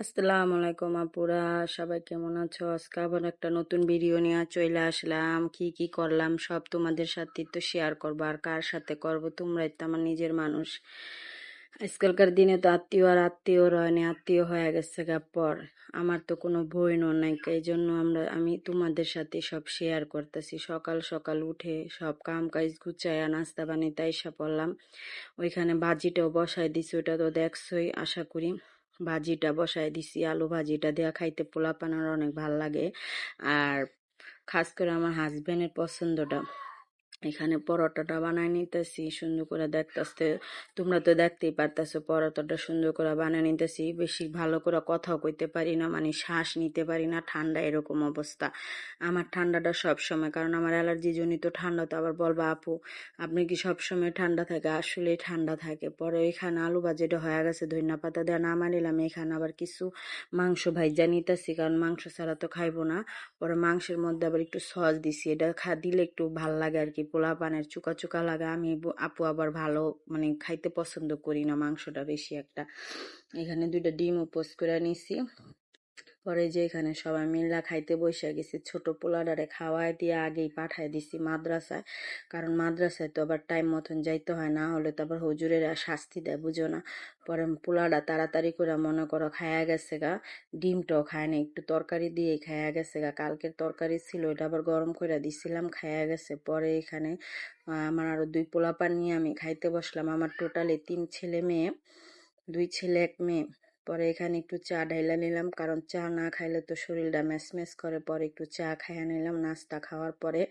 আসসালামু আলাইকুম আপুরা, সবাই কেমন আছো? আজকে আবার একটা নতুন ভিডিও নিয়ে চলে আসলাম। কি কি করলাম? সব তোমাদের সাথে তো শেয়ার করব। আর কার সাথে করব? তোমরাই তো আমার নিজের মানুষ। আজকালকার দিনে তো আত্মীয় আর আত্মীয় রয়নি, আত্মীয় হয়ে গেছে গা পর। আমার তো কোনো বইনও নাই। এই জন্য আমরা, আমি তোমাদের সাথে সব শেয়ার করতেছি। সকাল সকাল উঠে সব কাম কাজ গুছাইয়া নাস্তা বানিয়ে তাইসা পড়লাম ওইখানে বাজিটাও বসাই দিছি ওটা তো দেখছই, আশা করি। ভাজিটা বসায় দিছি, আলু ভাজিটা দেওয়া খাইতে পোলা পানার অনেক ভালো লাগে। আর খাস করে আমার হাজব্যান্ডের পছন্দটা। এখানে পরোটাটা বানাই নিতেছি, সুন্দর করে দেখতেছে, তোমরা তো দেখতেই পারতেছো পরোটাটা সুন্দর করে বানিয়ে নিতেছি। বেশি ভালো করে কথাও কইতে পারি না মানে শ্বাস নিতে পারি না, ঠান্ডা এরকম অবস্থা। আমার ঠান্ডাটা সব সময়, কারণ আমার অ্যালার্জি জনিত ঠান্ডা তো আবার বলবা, আপু, আপনি কি সব সময় ঠান্ডা থাকে? আসলে ঠান্ডা থাকে। পরে এখানে আলু ভাজিটা হয়ে গেছে ধনিয়া পাতা দেওয়া না মানিলাম, এখানে আবার কিছু মাংস ভাইজা নিতেছি, কারণ মাংস ছাড়া তো খাইবো না। পরে মাংসের মধ্যে আবার একটু সস দিছি, এটা খা, দিলে একটু ভালো লাগে আর কি পোলা পানের চুকা চুকা লাগা, আমি আপু আবার ভালো মানে খাইতে পছন্দ করি না, মাংসটা বেশি একটা। এখানে দুইটা ডিম উপোস করে নিছি। পরে যে এখানে সবাই মিল্লা খাইতে বসে গেছি, ছোট পোলাডারে খাওয়াই দিয়ে আগেই পাঠাই দিছি মাদ্রাসায়। কারণ মাদ্রাসায় তো আবার টাইম মতন যাইতে হয়, না হলে তো আবার হুজুরেরা শাস্তি দেয়, বুঝো না? পরে পোলাডা তাড়াতাড়ি করে মনে করো খায়া গেছে গা, ডিমটাও খায় না একটু তরকারি দিয়ে খায়া গেছে গা। কালকের তরকারি ছিল, এটা আবার গরম করে দিছিলাম, খায়া গেছে। পরে এখানে আমার আরও দুই পোলাপান নিয়ে আমি খাইতে বসলাম। আমার টোটালি তিন ছেলে মেয়ে, দুই ছেলে, এক মেয়ে। পরে এখানে একটু চা ঢাইলা নিলাম, কারণ চা না খাইলে তো শরীরটা ম্যাচ করে। পরে একটু চা খাইয়া নিলাম, নাস্তা খাওয়ার পরে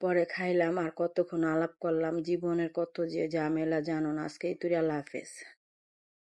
পরে খাইলাম। আর কতক্ষণ আলাপ করলাম, জীবনের কত যে ঝামেলা, জানো না? আজকে তুই আল্লাহ হাফেজ।